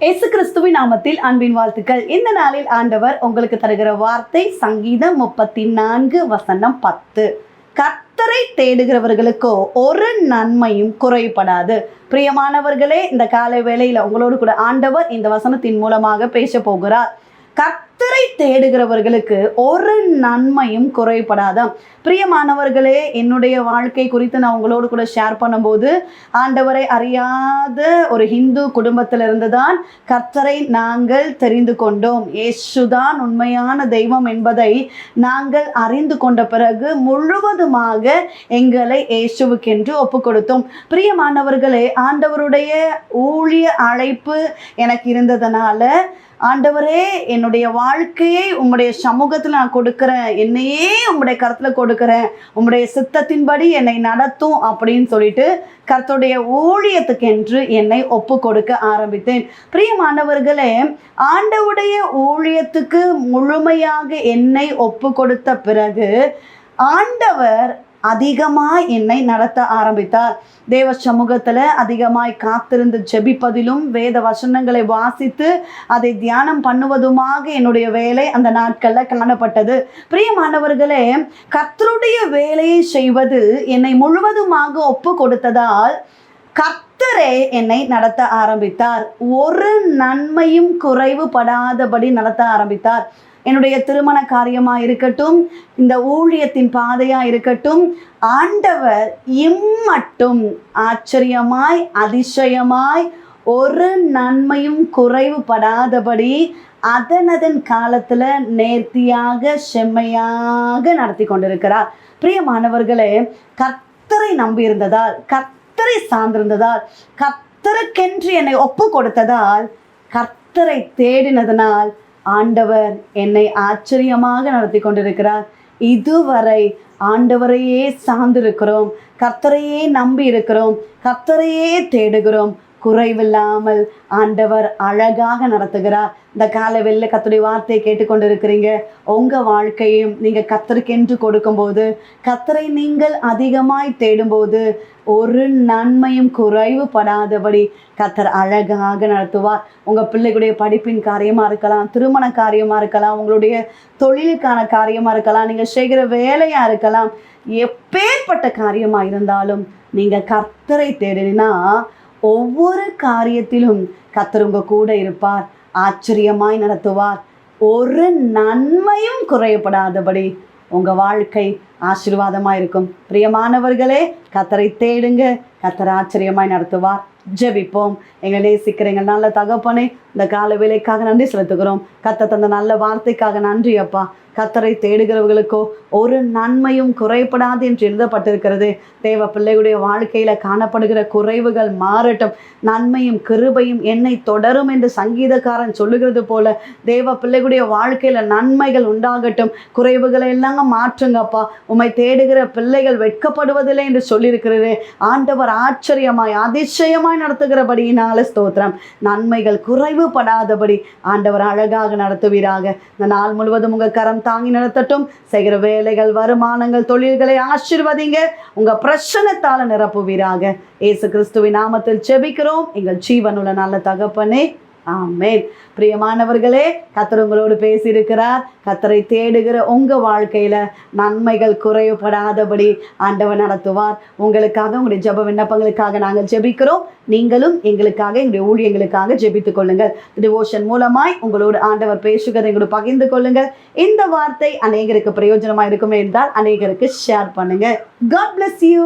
இயேசு கிறிஸ்துவின் நாமத்தில் அன்பின் வாழ்த்துக்கள். இந்த நாளில் ஆண்டவர் உங்களுக்கு தருகிற வார்த்தை சங்கீதம் முப்பத்தி நான்கு வசனம் பத்து. கத்தரை தேடுகிறவர்களுக்கோ ஒரு நன்மையும் குறைபடாது. பிரியமானவர்களே இந்த காலை வேளையில் உங்களோடு கூட ஆண்டவர் இந்த வசனத்தின் மூலமாக பேச போகிறார். கத் கர்த்தரை தேடுகிறவர்களுக்கு ஒரு நன்மையும் குறைபடாதாம். பிரியமானவர்களே என்னுடைய வாழ்க்கை குறித்து நான் உங்களோடு கூட ஷேர் பண்ணும்போது ஆண்டவரை அறியாத ஒரு ஹிந்து குடும்பத்திலிருந்து தான் கர்த்தரை நாங்கள் தெரிந்து கொண்டோம். இயேசுதான் உண்மையான தெய்வம் என்பதை நாங்கள் அறிந்து கொண்ட பிறகு முழுவதுமாக எங்களை இயேசுவுக்கென்று ஒப்பு கொடுத்தோம் பிரியமானவர்களே ஆண்டவருடைய ஊழிய அழைப்பு எனக்கு இருந்ததனால ஆண்டவரே என்னுடைய வாழ்க்கையை உம்முடைய சமூகத்தில் நான் கொடுக்குறேன். என்னையே உம்முடைய கருத்தில் கொடுக்குறேன். உம்முடைய சித்தத்தின்படி என்னை நடத்தும் அப்படின்னு சொல்லிட்டு கர்த்தருடைய ஊழியத்துக்கென்று என்னை ஒப்பு கொடுக்க ஆரம்பித்தேன். பிரியமானவர்களே ஆண்டவுடைய ஊழியத்துக்கு முழுமையாக என்னை ஒப்பு கொடுத்த பிறகு ஆண்டவர் அதிகமாய் என்னை நடத்த ஆரம்பித்தார். தேவ சமூகத்தில் அதிகமாய் காத்திருந்து ஜெபிப்பதிலும் வேத வசனங்களை வாசித்து அதை தியானம் பண்ணுவதுமாக என்னுடைய வேலை அந்த நாட்களில் காணப்பட்டது. பிரியமானவர்களே கர்த்தருடைய வேலையை செய்வது என்னை முழுவதுமாக ஒப்பு கொடுத்ததால் கர்த்தரே என்னை நடத்த ஆரம்பித்தார். ஒரு நன்மையும் குறைவுபடாதபடி நடத்த ஆரம்பித்தார். என்னுடைய திருமண காரியமாக இருக்கட்டும் இந்த ஊழியத்தின் பாதையாக இருக்கட்டும் ஆண்டவர் இம்மட்டும் ஆச்சரியமாய் அதிசயமாய் ஒரு நன்மையும் குறைவுபடாதபடி அதனதன் காலத்தில் நேர்த்தியாக செம்மையாக நடத்தி கொண்டிருக்கிறார். பிரியமானவர்களே கத்தரை நம்பியிருந்ததால் கர்த்தரை சார்ந்திருந்ததால் கர்த்தருக்கென்று என்னை ஒப்பு கொடுத்ததால் கர்த்தரை தேடினதனால் ஆண்டவர் என்னை ஆச்சரியமாக நடத்தி கொண்டிருக்கிறார். இதுவரை ஆண்டவரையே சார்ந்திருக்கிறோம். கர்த்தரையே நம்பி இருக்கிறோம். கர்த்தரையே தேடுகிறோம். குறைவில்லாமல் ஆண்டவர் அழகாக நடத்துகிறார். இந்த காலை வெளில கத்துடைய வார்த்தையை கேட்டுக்கொண்டிருக்கிறீங்க. உங்கள் வாழ்க்கையும் நீங்கள் கத்தருக்கென்று கொடுக்கும்போது கத்தரை நீங்கள் அதிகமாய் தேடும்போது ஒரு நன்மையும் குறைவுபடாதபடி கத்தர் அழகாக நடத்துவார். உங்கள் பிள்ளைகளுடைய படிப்பின் காரியமாக இருக்கலாம் திருமண காரியமாக இருக்கலாம் உங்களுடைய தொழிலுக்கான காரியமாக இருக்கலாம் நீங்கள் செய்கிற வேலையாக இருக்கலாம் எப்பேற்பட்ட காரியமாக இருந்தாலும் நீங்கள் கத்தரை தேடினா ஒவ்வொரு காரியத்திலும் கத்தர் உங்க கூட இருப்பார். ஆச்சரியமாய் நடத்துவார். ஒரு நன்மையும் குறையப்படாதபடி உங்கள் வாழ்க்கை ஆசீர்வாதமாக இருக்கும் பிரியமானவர்களே கத்தரை தேடுங்க. கத்தரை ஆச்சரியமாய் நடத்துவார். ஜெபிப்போம். எங்களை நேசிக்கிற எங்கள் நல்ல தகப்பனே இந்த கால வேலைக்காக நன்றி செலுத்துகிறோம். கத்த தந்த நல்ல வார்த்தைக்காக நன்றி அப்பா. கத்தரை தேடுகிறவர்களுக்கோ ஒரு நன்மையும் குறைபடாது என்று எழுதப்பட்டிருக்கிறது. தேவ பிள்ளைகளுடைய வாழ்க்கையில காணப்படுகிற குறைவுகள் மாறட்டும். நன்மையும் கிருபையும் என்னை தொடரும் என்று சங்கீதக்காரன் சொல்லுகிறது போல தேவ பிள்ளைகளுடைய வாழ்க்கையில நன்மைகள் உண்டாகட்டும். குறைவுகளை எல்லாம் மாற்றுங்கப்பா. உம்மை தேடுகிற பிள்ளைகள் வெட்கப்படுவதில்லை என்று சொல்லியிருக்கிறது ஆண்டவர் ஆச்சரியமாய் அதிசயமாய் நடத்துகிறபடியினால ஸ்தோத்திரம். நன்மைகள் குறைவுபடாதபடி ஆண்டவர் அழகாக நடத்துவீராக. இந்த நாள் முழுவதும் உங்கள் கரம் தாங்கி நடத்தட்டும். செய்கிற வேலைகள் வருமானங்கள் தொழில்களை ஆசிர்வதிங்க. உங்கள் பிரச்சனத்தால் நிரப்புவீராக. இயேசு கிறிஸ்துவின் நாமத்தில் செபிக்கிறோம் எங்கள் ஜீவனுள்ள நல்ல தகப்பனே ஆமேன். பிரியமானவர்களே கத்தர் உங்களோடு பேசியிருக்கிறார். கத்தரை தேடுகிற உங்கள் வாழ்க்கையில் நன்மைகள் குறைவுபடாதபடி ஆண்டவர் நடத்துவார். உங்களுக்காக உங்களுடைய ஜெப விண்ணப்பங்களுக்காக நாங்கள் ஜெபிக்கிறோம். நீங்களும் எங்களுக்காக எங்களுடைய ஊழியங்களுக்காக ஜெபித்துக் கொள்ளுங்கள். டிவோஷன் மூலமாய் உங்களோடு ஆண்டவர் பேசுகிறதை எங்களோட பகிர்ந்து கொள்ளுங்கள். இந்த வார்த்தை அநேகருக்கு பிரயோஜனமாக இருக்குமே என்றால் அநேகருக்கு ஷேர் பண்ணுங்கள். God bless you